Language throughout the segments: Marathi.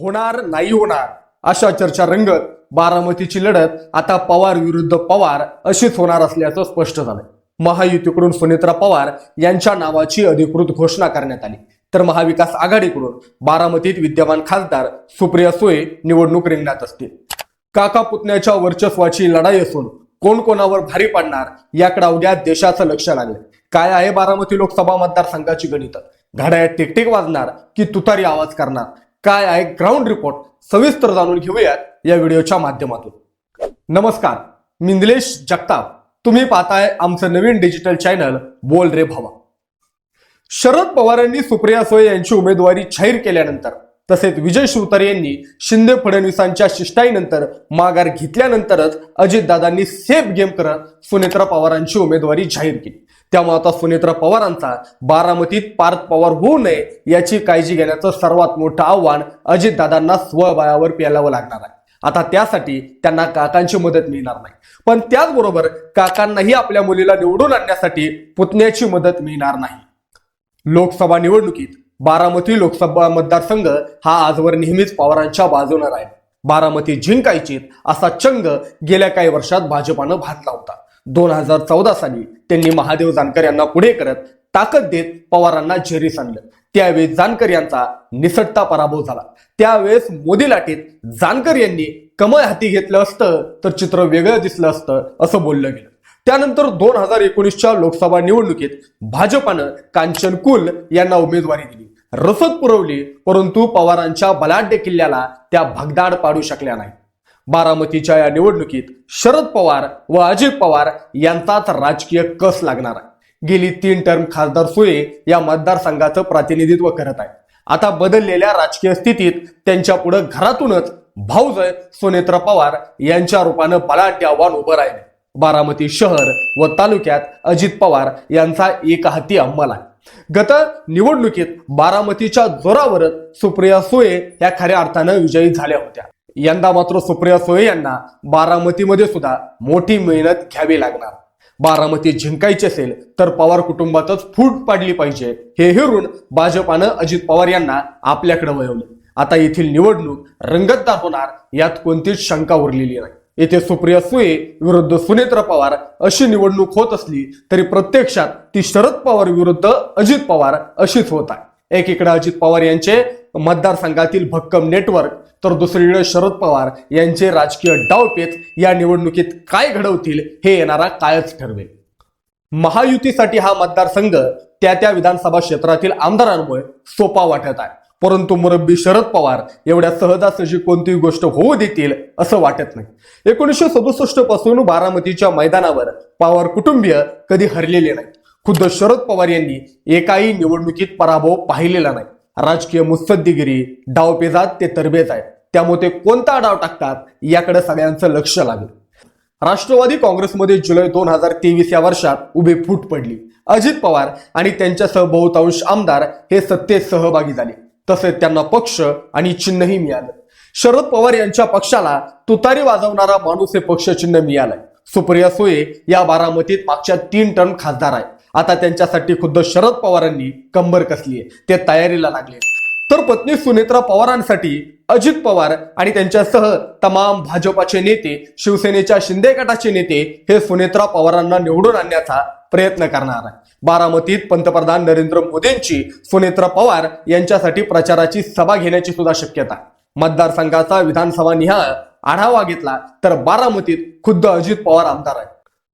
होणार नाही होणार अशा चर्चा रंगत बारामतीची लढत आता पवार विरुद्ध पवार अशीच होणार असल्याचं स्पष्ट झालंय. महायुतीकडून सुनेत्रा पवार यांच्या नावाची अधिकृत घोषणा करण्यात आली. तर महाविकास आघाडीकडून बारामतीत विद्यमान खासदार सुप्रिया सुळे निवडणूक रिंगणात असतील. काका पुतण्याच्या वर्चस्वाची लढाई असून कोण कोणावर भारी पडणार याकडे उद्या देशाचं लक्ष लागलं काय आहे बारामती लोकसभा मतदारसंघाची गणित? घड्याळ टिकटिक वाजणार की तुतारी आवाज करणार? काय आहे? ग्राउंड रिपोर्ट सविस्तर जाणून घेऊयात या व्हिडिओच्या माध्यमातून. नमस्कार मी निलेश जगताप. तुम्ही पाहताय आमचं नवीन डिजिटल चॅनल बोल रे भावा. शरद पवारांनी सुप्रिया सुळे यांची उमेदवारी जाहीर केल्यानंतर तसेच विजय शिवतारे यांनी शिंदे फडणवीसांच्या शिष्टाईनंतर माघार घेतल्यानंतरच अजितदादांनी सेफ गेम करत सुनेत्रा पवारांची उमेदवारी जाहीर केली. त्यामुळे आता सुनेत्रा पवारांचा बारामतीत पार्थ पवार होऊ नये याची काळजी घेण्याचं सर्वात मोठं आव्हान अजितदादांना स्वबळावर पेलावं लागणार आहे. आता त्यासाठी त्यांना काकांची मदत मिळणार नाही. पण त्याचबरोबर काकांनाही आपल्या मुलीला निवडून आणण्यासाठी पुतण्याची मदत मिळणार नाही. लोकसभा निवडणुकीत बारामती लोकसभा मतदारसंघ हा आजवर नेहमीच पवारांच्या बाजूने राहील. बारामती जिंकायची असा चंग गेल्या काही वर्षात भाजपानं भातला होता. दोन हजार चौदा साली त्यांनी महादेव जानकर यांना पुढे करत ताकद देत पवारांना झेरीस आणलं. त्यावेळी जानकर यांचा निसटता पराभव झाला. त्यावेळेस मोदी लाटेत जानकर यांनी कमळ हाती घेतलं असतं तर चित्र वेगळं दिसलं असतं असं बोललं गेलं. त्यानंतर दोन हजार एकोणीसच्या लोकसभा निवडणुकीत भाजपानं कांचन कुल यांना उमेदवारी दिली. रसद पुरवली परंतु पवारांच्या बलाढ्य किल्ल्याला त्या भगदाड पाडू शकल्या नाही बारामतीच्या या निवडणुकीत शरद पवार व अजित पवार यांचाच राजकीय कस लागणार आहे? गेली तीन टर्म खासदार सुळे या मतदारसंघाचं प्रतिनिधित्व करत आहे आता बदललेल्या राजकीय स्थितीत त्यांच्या पुढे घरातूनच भाऊजय सुनेत्र पवार यांच्या रूपानं बलाढ्य आव्हान उभं राहिले बारामती शहर व तालुक्यात अजित पवार यांचा एक हाती अंमल आहे. गत निवडणुकीत बारामतीच्या जोरावरच सुप्रिया सुये या खऱ्या अर्थानं विजयी झाल्या होत्या. यंदा मात्र सुप्रिया सुये यांना बारामतीमध्ये सुद्धा मोठी मेहनत घ्यावी लागणार. बारामती जिंकायची असेल तर पवार कुटुंबातच फूट पाडली पाहिजे हे हेरून भाजपानं अजित पवार यांना आपल्याकडे वळवलं. आता येथील निवडणूक रंगतदार होणार यात कोणतीच शंका उरलेली नाही. येथे सुप्रिया सुये विरुद्ध सुनेत्र पवार अशी निवडणूक होत असली तरी प्रत्यक्षात ती शरद पवार विरुद्ध अजित पवार अशीच होत आहे. एकीकडे अजित पवार यांचे मतदारसंघातील भक्कम नेटवर्क तर दुसरीकडे शरद पवार यांचे राजकीय डावपेच या निवडणुकीत काय घडवतील हे येणारा कायच ठरवेल. महायुतीसाठी हा मतदारसंघ त्या त्या विधानसभा क्षेत्रातील आमदारांमुळे सोपा वाटत आहे. परंतु मुरब्बी शरद पवार एवढ्या सहजासहजी कोणतीही गोष्ट होऊ देतील असं वाटत नाही. एकोणीसशे सदुसष्टपासून बारामतीच्या मैदानावर पवार कुटुंबीय कधी हरलेले नाही. खुद्द शरद पवार यांनी एकाही निवडणुकीत पराभव पाहिलेला नाही. राजकीय मुत्सद्दीगिरी डावपेजात ते तरबेज आहे त्यामुळे ते कोणता डाव टाकतात याकडे सगळ्यांचं लक्ष लागेल. राष्ट्रवादी काँग्रेसमध्ये जुलै दोन हजार तेवीस या वर्षात उभे फूट पडली. अजित पवार आणि त्यांच्यासह बहुतांश आमदार हे सत्तेत सहभागी झाले. तसेच त्यांना पक्ष आणि चिन्हही मिळालं. शरद पवार यांच्या पक्षाला तुतारी वाजवणारा माणूस हे पक्ष चिन्ह मिळालंय. सुप्रिया सुये या बारामतीत मागच्या तीन टर्म खासदार आहेत. आता त्यांच्यासाठी खुद्द शरद पवारांनी कंबर कसली आहे. ते तयारीला लागले तर पत्नी सुनेत्रा पवारांसाठी अजित पवार आणि त्यांच्यासह तमाम भाजपाचे नेते शिवसेनेच्या शिंदे गटाचे नेते हे सुनेत्रा पवारांना निवडून आणण्याचा प्रयत्न करणार आहे बारामतीत पंतप्रधान नरेंद्र मोदींची सुनेत्रा पवार यांच्यासाठी प्रचाराची सभा घेण्याची सुद्धा शक्यता. मतदारसंघाचा विधानसभा निहाळ आढावा घेतला तर बारामतीत खुद्द अजित पवार आमदार आहे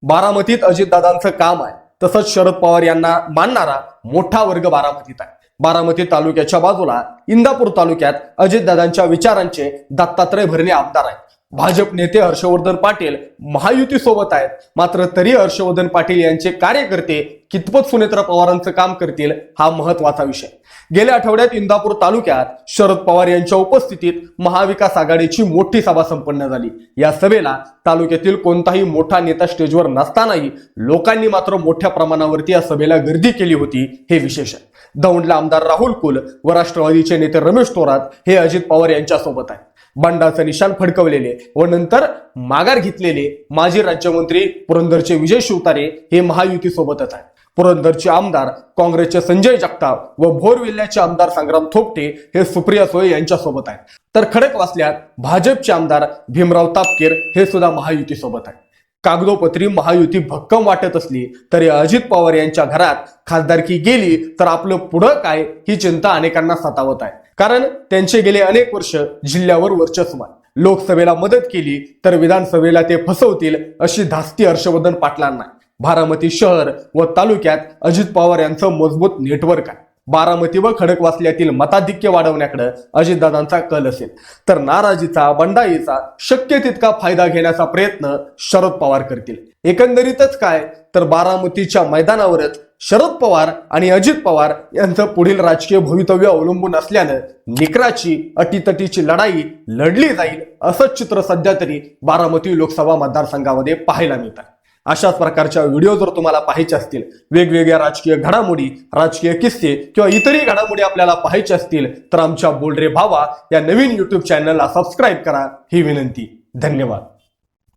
बारामतीत अजितदादांचं काम आहे तसंच शरद पवार यांना मानणारा मोठा वर्ग बारामतीत आहे. बारामती तालुक्याच्या बाजूला इंदापूर तालुक्यात अजितदादांच्या विचारांचे दत्तात्रय भरणे आमदार आहेत. भाजप नेते हर्षवर्धन पाटील महायुती सोबत आहेत मात्र तरी हर्षवर्धन पाटील यांचे कार्यकर्ते कितपत सुनेत्रा पवारांचं काम करतील हा महत्त्वाचा विषय. गेल्या आठवड्यात इंदापूर तालुक्यात शरद पवार यांच्या उपस्थितीत महाविकास आघाडीची मोठी सभा संपन्न झाली. या सभेला तालुक्यातील कोणताही मोठा नेता स्टेजवर नसतानाही लोकांनी मात्र मोठ्या प्रमाणावरती या सभेला गर्दी केली होती हे विशेष आहे. दौंडला आमदार राहुल कुल व राष्ट्रवादीचे नेते रमेश थोरात हे अजित पवार यांच्यासोबत आहे बंडाचं निशाण फडकवलेले व नंतर माघार घेतलेले माजी राज्यमंत्री पुरंदरचे विजय शिवतारे हे महायुती सोबतच आहेत. पुरंदरचे आमदार काँग्रेसचे संजय जगताप व भोरविल्ल्याचे आमदार संग्राम थोपटे हे सुप्रिया सुळे यांच्यासोबत आहेत. तर खडक वाचल्यात भाजपचे आमदार भीमराव तापकीर हे सुद्धा महायुतीसोबत आहेत. कागदोपत्री महायुती भक्कम वाटत असली तरी अजित पवार यांच्या घरात खासदारकी गेली तर आपलं पुढं काय ही चिंता अनेकांना सतावत आहे. कारण त्यांचे गेले अनेक वर्ष जिल्ह्यावर वर्चस्व आहे. लोकसभेला मदत केली तर विधानसभेला ते फसवतील अशी धास्ती हर्षवर्धन पाटलांना बारामती शहर व तालुक्यात अजित पवार यांचं मजबूत नेटवर्क आहे. बारामती व खडकवासल्यातील मताधिक्य वाढवण्याकडे अजितदादांचा कल असेल. तर नाराजीचा बंडाईचा शक्य तितका फायदा घेण्याचा प्रयत्न शरद पवार करतील. एकंदरीतच काय? तर बारामतीच्या मैदानावरच शरद पवार आणि अजित पवार यांचं पुढील राजकीय भवितव्य अवलंबून असल्यानं निकराची अटीतटीची लढाई लढली जाईल असंच चित्र सध्या तरी बारामती लोकसभा मतदारसंघामध्ये पाहायला मिळतं. अशाच प्रकारच्या व्हिडिओ जर तुम्हाला पाहायचे असतील वेगवेगळ्या राजकीय घडामोडी राजकीय किस्से किंवा इतरही घडामोडी आपल्याला पाहायचे असतील तर आमच्या बोलरे भावा या नवीन युट्यूब चॅनलला सबस्क्राईब करा. ही विनंती. धन्यवाद.